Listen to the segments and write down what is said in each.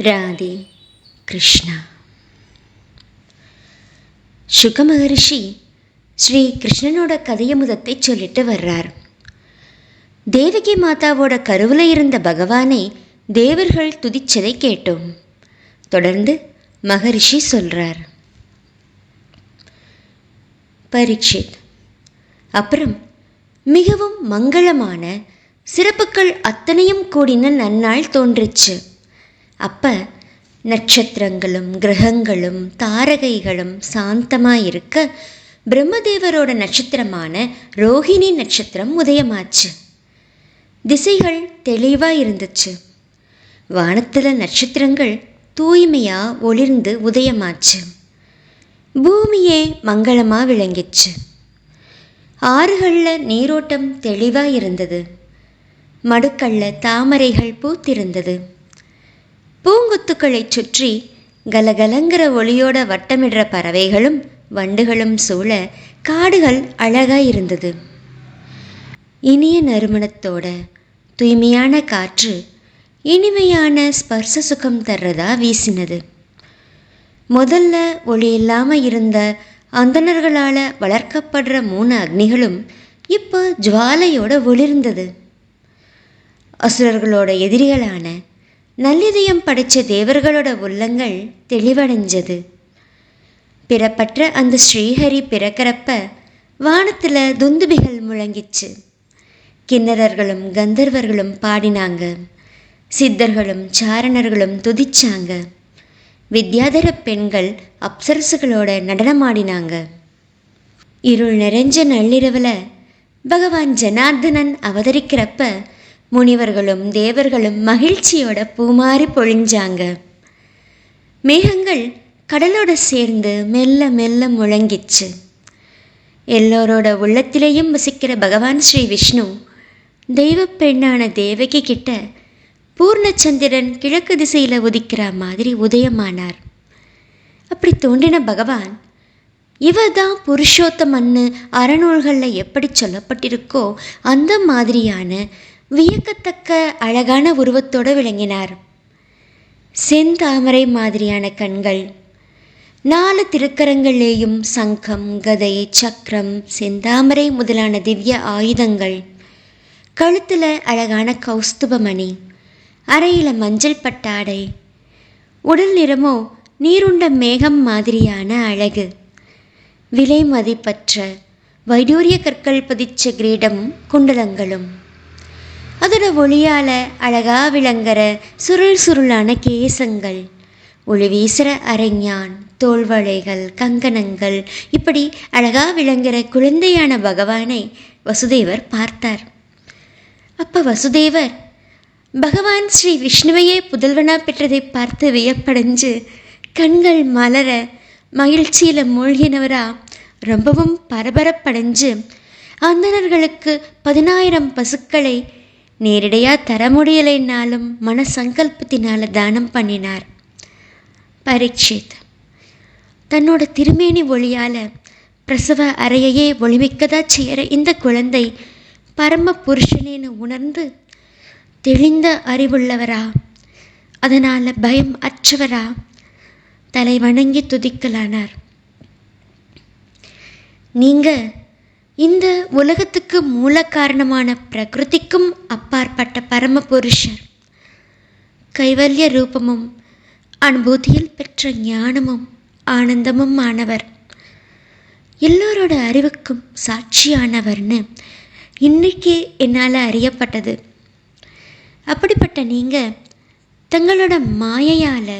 ராதே கிருஷ்ணா சுக மகரிஷி ஸ்ரீ கிருஷ்ணனோட கதையமுதத்தை சொல்லிட்டு வர்றார் தேவகி மாதாவோட கருவில் இருந்த பகவானை தேவர்கள் துதிச்சதை கேட்டோம் தொடர்ந்து மகரிஷி சொல்றார் பரீட்சித் அப்புறம் மிகவும் மங்களமான சிறப்புகள் அத்தனையும் கூடின நன்னாள் தோன்றுச்சு அப்ப நட்சத்திரங்களும் கிரகங்களும் தாரகைகளும் சாந்தமாக இருக்க பிரம்மதேவரோட நட்சத்திரமான ரோஹிணி நட்சத்திரம் உதயமாச்சு. திசைகள் தெளிவாக இருந்துச்சு. வானத்தில் நட்சத்திரங்கள் தூய்மையாக ஒளிர்ந்து உதயமாச்சு. பூமியே மங்களமாக விளங்கிச்சு. ஆறுகளில் நீரோட்டம் தெளிவாக இருந்தது. மடுக்கல்ல தாமரைகள் பூத்திருந்தது. பூங்குத்துக்களைச் சுற்றி கலகலங்கிற ஒளியோட வட்டமிடுற பறவைகளும் வண்டுகளும் சூழ காடுகள் அழகாய் இருந்தது. இனிய நறுமணத்தோட தூய்மையான காற்று இனிமையான ஸ்பர்ச சுகம் தர்றதா வீசினது. முதல்ல ஒளி இல்லாமல் இருந்த அந்தணர்களால் வளர்க்கப்படுற மூணு அக்னிகளும் இப்போ ஜுவாலையோட ஒளிர்ந்தது. அசுரர்களோட எதிரிகளான நல்லிதயம் படைச்ச தேவர்களோட உள்ளங்கள் தெளிவடைஞ்சது. பிறப்பற்ற அந்த ஸ்ரீஹரி பிறக்கிறப்ப வானத்தில் துந்துபிகள் முழங்கிச்சு. கிண்ணறர்களும் கந்தர்வர்களும் பாடினாங்க. சித்தர்களும் சாரணர்களும் துதிச்சாங்க. வித்யாதர பெண்கள் அப்சரசுகளோட நடனமாடினாங்க. இருள் நிறைஞ்ச நள்ளிரவில் பகவான் ஜனார்தனன் அவதரிக்கிறப்ப முனிவர்களும் தேவர்களும் மகிழ்ச்சியோட பூமாறி பொழிஞ்சாங்க. மேகங்கள் கடலோட சேர்ந்து மெல்ல மெல்ல முழங்கிச்சு. எல்லோரோட உள்ளத்திலேயும் வசிக்கிற பகவான் ஸ்ரீ விஷ்ணு தெய்வ பெண்ணான தேவகி கிட்ட பூர்ணச்சந்திரன் கிழக்கு திசையில் உதிக்கிற மாதிரி உதயமானார். அப்படி தோன்றின பகவான் இவ தான் புருஷோத்தமன்னு அறநூல்களில் எப்படி சொல்லப்பட்டிருக்கோ அந்த மாதிரியான வியக்கத்தக்க அழகான உருவத்தோடு விளங்கினார். செந்தாமரை மாதிரியான கண்கள் நாலு திருக்கரங்களிலேயும் சங்கம் கதை சக்கரம் செந்தாமரை முதலான திவ்ய ஆயுதங்கள் கழுத்தில் அழகான கௌஸ்துபமணி அறையில் மஞ்சள் பட்டாடை உடல் நிறமோ நீருண்ட மேகம் மாதிரியான அழகு விலை மதிப்பற்ற வைடூரிய கற்கள் பதிச்ச கிரீடமும் குண்டலங்களும். அதோட ஒளியால் அழகா விளங்குற சுருள் சுருளான கேசங்கள். ஒளி வீசுகிற அரைஞான் தோல்வளைகள் கங்கணங்கள் இப்படி அழகா விளங்குற குழந்தையான பகவானை வசுதேவர் பார்த்தார். அப்போ வசுதேவர் பகவான் ஸ்ரீ விஷ்ணுவையே புதல்வனா பெற்றதை பார்த்து வியப்படைஞ்சு கண்கள் மலர மகிழ்ச்சியில் மூழ்கினவரா ரொம்பவும் பரபரப்படைஞ்சு அந்தணர்களுக்கு பதினாயிரம் பசுக்களை நேரடியாக தர முடியலைன்னாலும் மன சங்கல்பத்தினால் தானம் பண்ணினார். பரீட்சித். தன்னோட திருமேனி ஒளியால் பிரசவ அறையையே ஒளிமிக்கதா செய்கிற இந்த குழந்தை பரம புருஷனேன்னு உணர்ந்து தெளிந்த அறிவுள்ளவரா. அதனால் பயம் அற்றவரா. தலை வணங்கி துதிக்கலானார். நீங்கள் இந்த உலகத்துக்கு மூல காரணமான பிரகிருதிக்கும் அப்பாற்பட்ட பரம புருஷர் கைவல்ய ரூபமும் அனுபூதியில் பெற்ற ஞானமும் ஆனந்தமும் ஆனவர். எல்லோரோட அறிவுக்கும் சாட்சியானவர்னு இன்னைக்கு என்னால் அறியப்பட்டது. அப்படிப்பட்ட நீங்கள் தங்களோட மாயையால்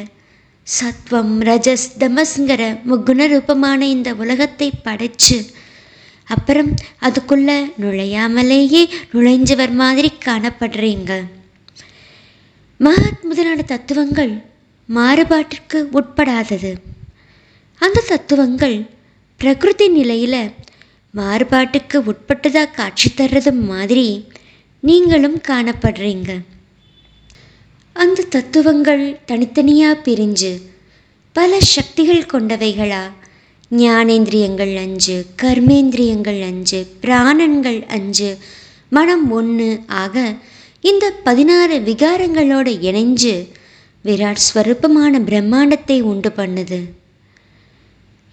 சத்வம் ரஜஸ் தமஸ்ங்கிற முக்குண ரூபமான இந்த உலகத்தை படைச்சு அப்புறம் அதுக்குள்ள நுழையாமலேயே நுழைஞ்சவர் மாதிரி காணப்படுறீங்க மகத் முதலான தத்துவங்கள் மாறுபாட்டிற்கு உட்படாதது. அந்த தத்துவங்கள் பிரகிருதி நிலையில் மாறுபாட்டுக்கு உட்பட்டதாக காட்சி தர்றது மாதிரி நீங்களும் காணப்படுறீங்க. அந்த தத்துவங்கள் தனித்தனியாக பிரிஞ்சு பல சக்திகள் கொண்டவைகளா ஞானேந்திரியங்கள் அஞ்சு கர்மேந்திரியங்கள் அஞ்சு பிராணன்கள் அஞ்சு மனம் ஒன்று ஆக இந்த பதினாறு விகாரங்களோட இணைஞ்சு விராட் ஸ்வரூபமான பிரம்மாண்டத்தை உண்டு பண்ணுது.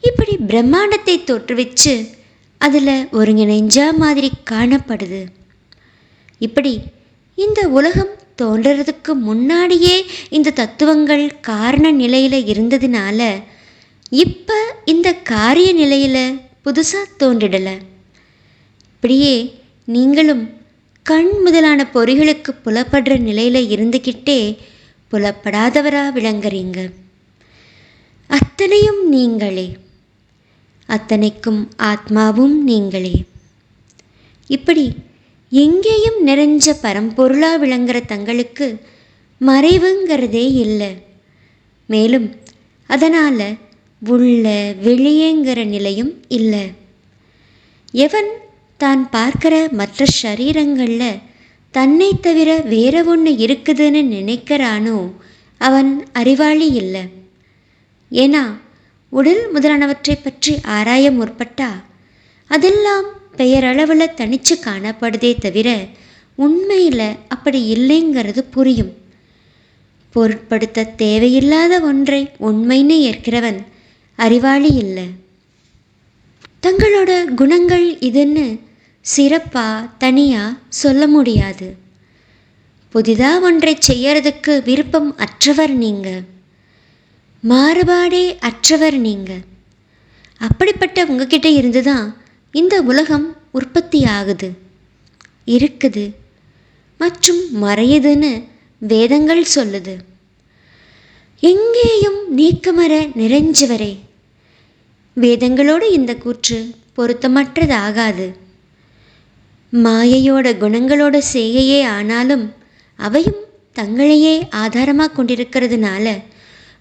இப்படி பிரம்மாண்டத்தை தோற்றுவிச்சு அதில் ஒருங்கிணைஞ்சா மாதிரி காணப்படுது. இப்படி இந்த உலகம் தோன்றதுக்கு முன்னாடியே இந்த தத்துவங்கள் காரண நிலையில் இருந்ததுனால இப்போ இந்த காரிய நிலையில் புதுசாக தோன்றிடலை. இப்படியே நீங்களும் கண் முதலான பொறிகளுக்கு புலப்படுற நிலையில் இருந்துக்கிட்டே புலப்படாதவராக விளங்குறீங்க. அத்தனையும் நீங்களே. அத்தனைக்கும் ஆத்மாவும் நீங்களே. இப்படி எங்கேயும் நிறைஞ்ச பரம்பொருளாக விளங்குற தங்களுக்கு மறைவுங்கிறதே இல்லை. மேலும் அதனால் உள்ள வெளியேங்கிற நிலையும் இல்லை. எவன் தான் பார்க்கிற மற்ற சரீரங்களில் தன்னை தவிர வேற ஒன்று இருக்குதுன்னு நினைக்கிறானோ அவன் அறிவாளி இல்லை. ஏன்னா உடல் முதலானவற்றை பற்றி ஆராய முற்பட்டா அதெல்லாம் பெயரளவில் தனிச்சு காணப்படுதே தவிர உண்மையில் அப்படி இல்லைங்கிறது புரியும். பொருட்படுத்த தேவையில்லாத ஒன்றை உண்மைன்னு ஏற்கிறவன் அறிவாளி இல்லை. தங்களோட குணங்கள் இதுன்னு சிறப்பாக தனியாக சொல்ல முடியாது. புதிதாக ஒன்றை செய்யறதுக்கு விருப்பம் அற்றவர் நீங்கள் மாறுபாடே அற்றவர் நீங்கள் அப்படிப்பட்ட உங்ககிட்ட இருந்து தான் இந்த உலகம் உற்பத்தி ஆகுது. இருக்குது. மற்றும் மறையுதுன்னு வேதங்கள் சொல்லுது. எங்கேயும் நீக்கமர நிறைஞ்சவரே. வேதங்களோடு இந்த கூற்று பொருத்தமற்றதாகாது. மாயையோட குணங்களோட செய்கையே ஆனாலும் அவையும் தங்களையே ஆதாரமாக கொண்டிருக்கிறதுனால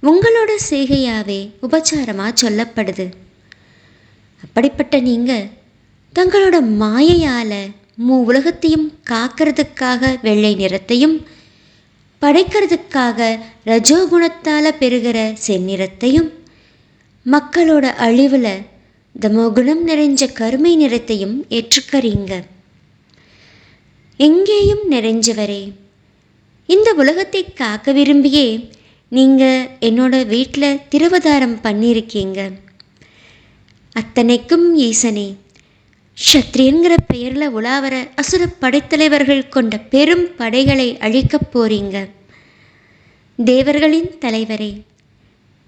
உங்களோட செய்கையாவே உபச்சாரமாக சொல்லப்படுது. அப்படிப்பட்ட நீங்கள் தங்களோட மாயையால் மூ உலகத்தையும் காக்கிறதுக்காக வெள்ளை நிறத்தையும் படைக்கிறதுக்காக ரஜோகுணத்தால் பெறுகிற செந்நிறத்தையும் மக்களோட அழிவில் தமோகுணம் நிறைஞ்ச கருமை நிறத்தையும் ஏற்றுக்கறீங்க. எங்கேயும் நிறைஞ்சவரே இந்த உலகத்தை காக்க விரும்பியே நீங்கள் என்னோட வீட்டில் திருவதாரம் பண்ணியிருக்கீங்க. அத்தனைக்கும் ஈசனே ஷத்ரியன்கிற பெயரில் உலாவர அசுர படைத்தலைவர்கள் கொண்ட பெரும் படைகளை அழிக்கப் போறீங்க. தேவர்களின் தலைவரே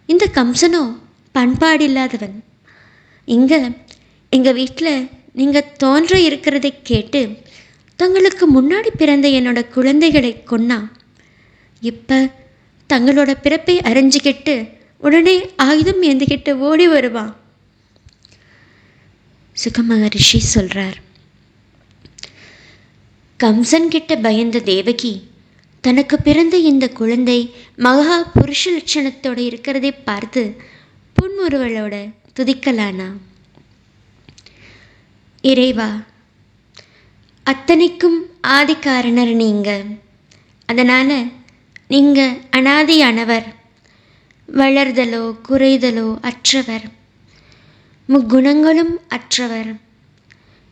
இந்த கம்சனோ பண்பாடு இல்லாதவன் இங்கே எங்கள் வீட்டில் நீங்கள் தோன்ற இருக்கிறதை கேட்டு தங்களுக்கு முன்னாடி பிறந்த என்னோட குழந்தைகளை கொன்னா இப்போ தங்களோட பிறப்பை அறிஞ்சிக்கிட்டு உடனே ஆயுதம் ஏந்திக்கிட்டு ஓடி வருவான். சுகமகரிஷி சொல்கிறார் கம்சன் கிட்ட பயந்த தேவகி தனக்கு பிறந்த இந்த குழந்தை மகா புருஷ லட்சணத்தோடு இருக்கிறதை பார்த்து புன்முறுவலோட துதிக்கலானா? இறைவா அத்தனைக்கும் ஆதிக்காரணர் நீங்கள் அதனால் நீங்கள் அனாதியானவர். வளர்தலோ குறைதலோ அற்றவர். முக்குணங்களும் அற்றவர்.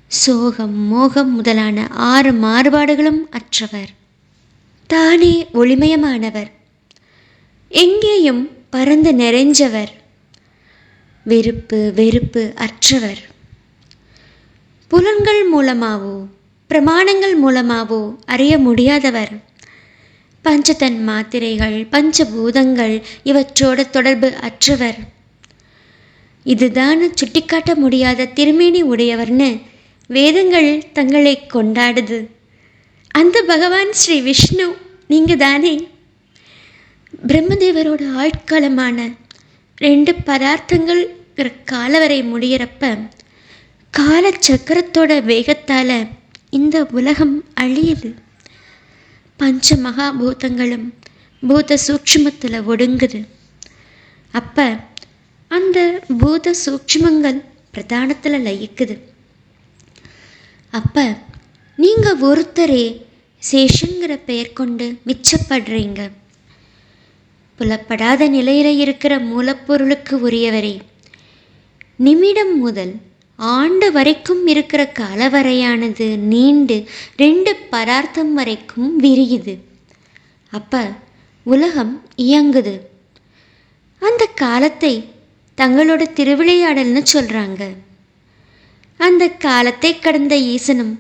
சோகம் மோகம் முதலான ஆறு மாறுபாடுகளும் அற்றவர். தானே ஒளிமயமானவர். எங்கேயும் பறந்து நிறைஞ்சவர். விருப்பு வெறுப்பு அற்றவர். புலன்கள் மூலமாவோ பிரமாணங்கள் மூலமாவோ அறிய முடியாதவர். பஞ்சதன் மாத்திரைகள் பஞ்சபூதங்கள் இவற்றோட தொடர்பு அற்றவர். இதுதான் சுட்டிக்காட்ட முடியாத திருமேனி உடையவர்னு வேதங்கள் தங்களை கொண்டாடுது. அந்த பகவான் ஸ்ரீ விஷ்ணு நீங்கள் தானே பிரம்மதேவரோட ஆட்காலமான ரெண்டு பதார்த்தங்கள் இருக்கிற காலவரை முடியிறப்ப கால சக்கரத்தோட வேகத்தால் இந்த உலகம் அழியுது. பஞ்ச மகாபூதங்களும் பூத சூக்ஷ்மத்தில் ஒடுங்குது. அப்போ அந்த பூத சூக்ஷமங்கள் பிரதானத்தில் லயிக்குது. அப்போ நீங்கள் ஒருத்தரே சேஷங்கிற பெயர் கொண்டு மிச்சப்படுறீங்க. புலப்படாத நிலையில் இருக்கிற மூலப்பொருளுக்கு உரியவரே. நிமிடம் முதல் ஆண்டு வரைக்கும் இருக்கிற கலவரையானது நீண்டு ரெண்டு பதார்த்தம் வரைக்கும் விரியுது. அப்போ உலகம் இயங்குது. அந்த காலத்தை தங்களோட திருவிளையாடல்னு சொல்கிறாங்க அந்த காலத்தை கடந்த ஈசனும்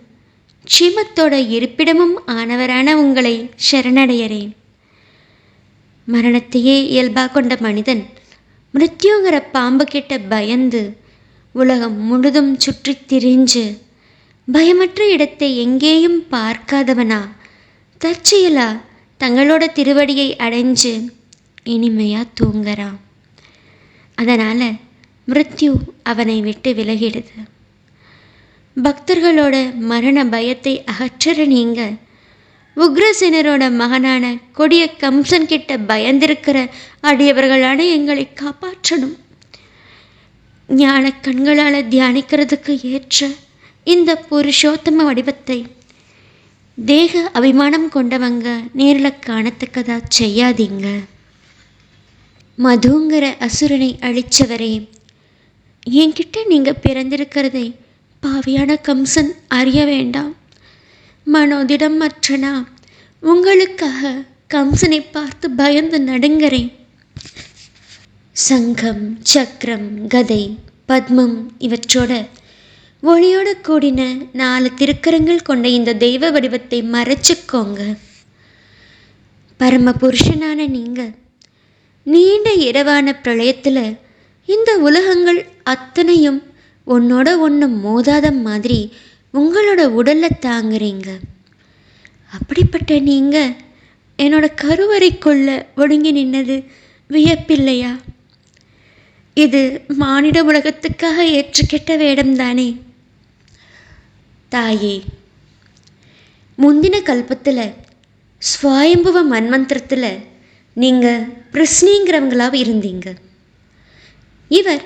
க்ஷீமத்தோட இருப்பிடமும் ஆனவரான உங்களை சரணடையறேன். மரணத்தையே இயல்பாக கொண்ட மனிதன் மிருத்யுங்கிற பாம்பு கிட்ட பயந்து உலகம் முழுதும் சுற்றி திரிஞ்சு பயமற்ற இடத்தை எங்கேயும் பார்க்காதவனா தற்செயலா தங்களோட திருவடியை அடைஞ்சு இனிமையாக தூங்குறான் அதனால் மிருத்யு அவனை விட்டு விலகிடுது. பக்தர்களோட மரண பயத்தை அகற்ற நீங்க உக்ரசேனரோட மகனான கொடிய கம்சன் கிட்ட பயந்திருக்கிற அடியவர்களான எங்களை காப்பாற்றணும். ஞான கண்களால் தியானிக்கிறதுக்கு ஏற்ற இந்த புருஷோத்தம வடிவத்தை தேக அபிமானம் கொண்டவங்க நேரில் காணத்தக்கதா செய்யாதீங்க. மதுங்கிற அசுரனை அழிச்சவரே என்கிட்ட நீங்கள் பிறந்திருக்கிறதை பாவியான கம்சன் அறிய வேண்டாம். மனோதிடம் மற்றனா உங்களுக்காக கம்சனை பார்த்து பயந்து நடுங்கிறேன். சங்கம் சக்கரம் கதை பத்மம் இவற்றோட ஒளியோட கூடின நாலு திருக்கரங்கள் கொண்ட இந்த தெய்வ வடிவத்தை மறைச்சுக்கோங்க. பரம புருஷனான நீங்கள் நீண்ட இரவான பிரளயத்தில் இந்த உலகங்கள் அத்தனையும் உன்னோட ஒன்று மோதாத மாதிரி உங்களோட உடலை தாங்குறீங்க. அப்படிப்பட்ட நீங்கள் என்னோட கருவறைக்குள்ள ஒடுங்கி நின்னது வியப்பில்லையா? இது மானிட உலகத்துக்காக ஏற்றுக்கெட்ட வேடம்தானே தாயே முந்தின கல்பத்தில் ஸ்வயம்புவ மன்மந்திரத்தில் நீங்கள் பிரஸ்னிங்கிறவங்களாக இருந்தீங்க. இவர்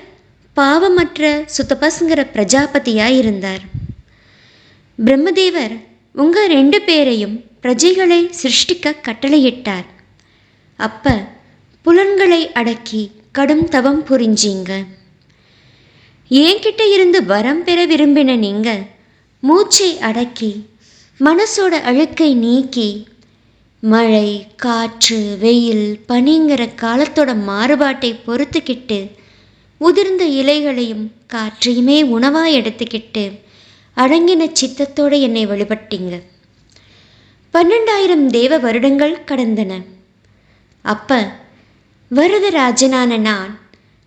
பாவமற்ற சுத்தபஸ்ங்கிற பிரஜாபதியாக இருந்தார். பிரம்மதேவர் உங்கள் ரெண்டு பேரையும் பிரஜைகளை சிருஷ்டிக்க கட்டளையிட்டார். அப்ப புலன்களை அடக்கி கடும் தவம் புரிஞ்சீங்க. என்கிட்ட இருந்து வரம் பெற விரும்பின நீங்கள் மூச்சை அடக்கி மனசோட அழுக்கை நீக்கி மழை காற்று வெயில் பனிங்கிற காலத்தோட மாறுபாட்டை பொறுத்துக்கிட்டு உதிர்ந்த இலைகளையும் காற்றையுமே உணவாக எடுத்துக்கிட்டு அடங்கின சித்தத்தோடு என்னை வழிபட்டீங்க. பன்னெண்டாயிரம் தேவ வருடங்கள் கடந்தன. அப்ப வரதராஜனான நான்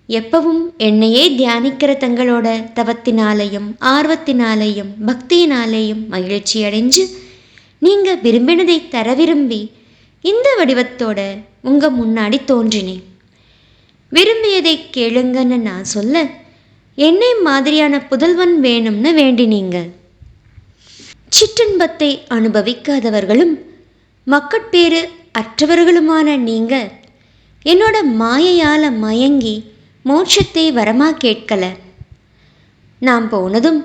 எப்பவும் என்னையே தியானிக்கிற தங்களோட தவத்தினாலேயும் ஆர்வத்தினாலேயும் பக்தியினாலேயும் மகிழ்ச்சி அடைஞ்சு நீங்கள் விரும்பினதை தர விரும்பி இந்த வடிவத்தோட உங்கள் முன்னாடி தோன்றினேன். விரும்பியதை கேளுங்கன்னு நான் சொல்ல என்னை மாதிரியான புதல்வன் வேணும்னு வேண்டினீங்க. சிற்றின்பத்தை அனுபவிக்காதவர்களும் மக்கட்பேறு அற்றவர்களுமான நீங்கள் என்னோட மாயையால் மயங்கி மோட்சத்தை வரமா கேட்கல. நான் போனதும்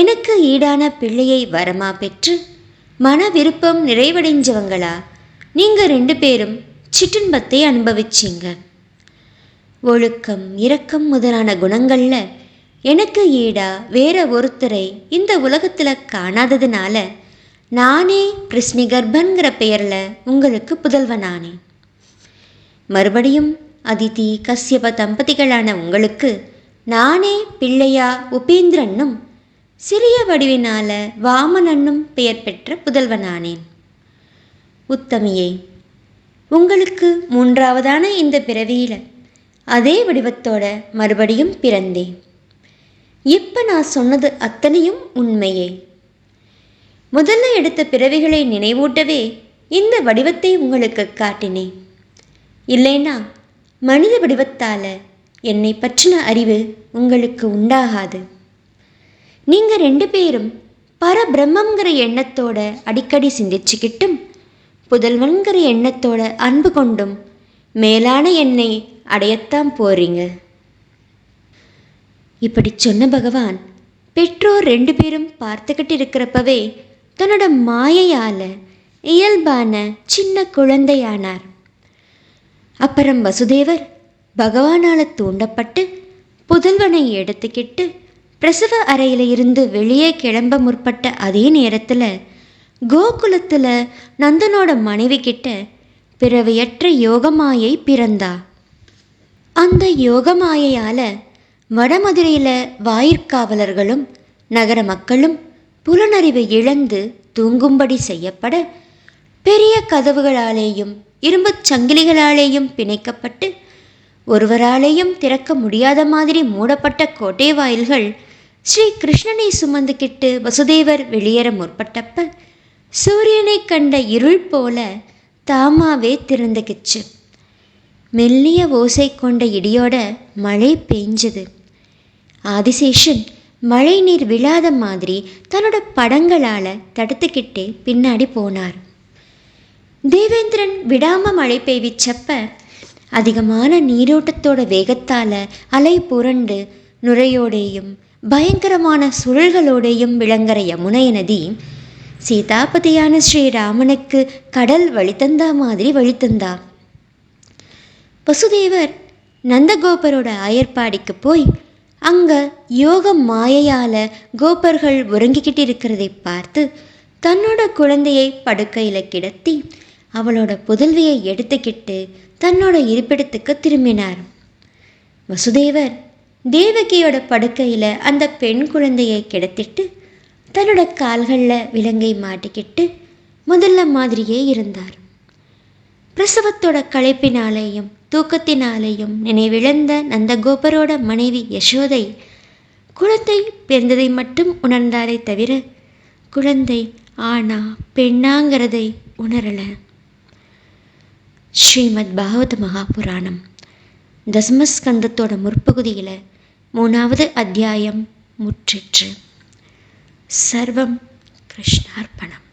எனக்கு ஈடான பிள்ளையை வரமா பெற்று மன விருப்பம் நிறைவடைஞ்சவங்களா நீங்கள் ரெண்டு பேரும் சிற்றின்பத்தை அனுபவிச்சிங்க. ஒழுக்கம் இரக்கம் முதலான குணங்களில் எனக்கு ஈடா வேற ஒருத்தரை இந்த உலகத்தில் காணாததுனால நானே கிருஷ்ணிகர்பன்கிற பெயரில் உங்களுக்கு புதல்வனானேன் மறுபடியும் அதிதி கஷ்யப தம்பதிகளான உங்களுக்கு நானே பிள்ளையா உபேந்திரன்னும் சிறிய வடிவினால வாமனன்னும் பெயர் பெற்ற புதல்வனானேன். உத்தமியே உங்களுக்கு மூன்றாவதான இந்த பிறவியில் அதே வடிவத்தோட மறுபடியும் பிறந்தேன். இப்போ நான் சொன்னது அத்தனையும் உண்மையே. முதல்ல எடுத்த பிறவிகளை நினைவூட்டவே இந்த வடிவத்தை உங்களுக்கு காட்டினேன். இல்லைனா மனித வடிவத்தால் என்னை பற்றின அறிவு உங்களுக்கு உண்டாகாது. நீங்கள் ரெண்டு பேரும் பரபிரம்மங்கிற எண்ணத்தோட அடிக்கடி சிந்திச்சுக்கிட்டும் புதல்வன்கிற எண்ணத்தோட அன்பு கொண்டும் மேலான என்னை அடையத்தான் போறீங்க. இப்படி சொன்ன பகவான் பெற்றோர் ரெண்டு பேரும் பார்த்துக்கிட்டு இருக்கிறப்பவே தன்னோட மாயையால இயல்பான சின்ன குழந்தையானார். அப்புறம் வசுதேவர் பகவானால் தூண்டப்பட்டு புதல்வனை எடுத்துக்கிட்டு பிரசவ அறையில் இருந்து வெளியே கிளம்ப முற்பட்ட அதே நேரத்தில் கோகுலத்தில் நந்தனோட மனைவி கிட்ட பிறவையற்ற யோகமாயை பிறந்தா. அந்த யோகமாயையால் வடமதுரையில் வாயிற்காவலர்களும் நகர மக்களும் புலனறிவை இழந்து தூங்கும்படி செய்யப்பட பெரிய கதவுகளாலேயும் இரும்புச் சங்கிலிகளாலேயும் பிணைக்கப்பட்டு ஒருவராலேயும் திறக்க முடியாத மாதிரி மூடப்பட்ட கோட்டை வாயில்கள் ஸ்ரீ கிருஷ்ணனை சுமந்துக்கிட்டு வசுதேவர் வெளியேற முற்பட்டப்ப சூரியனை கண்ட இருள் போல தாமாவே திறந்துக்கிச்சு மெல்லிய ஓசை கொண்ட இடியோட மழை பெஞ்சது ஆதிசேஷன் மழை நீர் விழாத மாதிரி தன்னோட படங்களால் தடுத்துக்கிட்டே பின்னாடி போனார். தேவேந்திரன் விடாமல் மழை பெய்விச்சப்ப அதிகமான நீரோட்டத்தோட வேகத்தால் அலை புரண்டு நுரையோடேயும் பயங்கரமான சுழல்களோடையும் விளங்குற யமுனை நதி சீதாபதியான ஸ்ரீராமனுக்கு கடல் வழித்தந்தா மாதிரி வழித்தந்தா. வசுதேவர் நந்தகோபரோட அயற்பாடிக்கு போய் அங்கே யோக மாயையால் கோபர்கள் உறங்கிக்கிட்டு இருக்கிறதை பார்த்து தன்னோட குழந்தையை படுக்கையில் கிடத்தி அவளோட புதல்வியை எடுத்துக்கிட்டு தன்னோட இருப்பிடத்துக்கு திரும்பினார். வசுதேவர் தேவகியோட படுக்கையில் அந்த பெண் குழந்தையை கிடத்திட்டு தன்னோட கால்களில் விலங்கை மாட்டிக்கிட்டு முதல்ல மாதிரியே இருந்தார். பிரசவத்தோட களைப்பினாலேயும் தூக்கத்தினாலேயும் நினைவிழந்த நந்தகோபரோட மனைவி யசோதை குழந்தை பிறந்ததை மட்டும் உணர்ந்தாரே தவிர குழந்தை ஆனா பெண்ணாங்கிறதை உணரலை. ஸ்ரீமத் பாகவத மகாபுராணம் தசமஸ்கந்தத்தோட முற்பகுதியில் மூணாவது அத்தியாயம் முற்றிற்று. சர்வம் கிருஷ்ணார்ப்பணம்.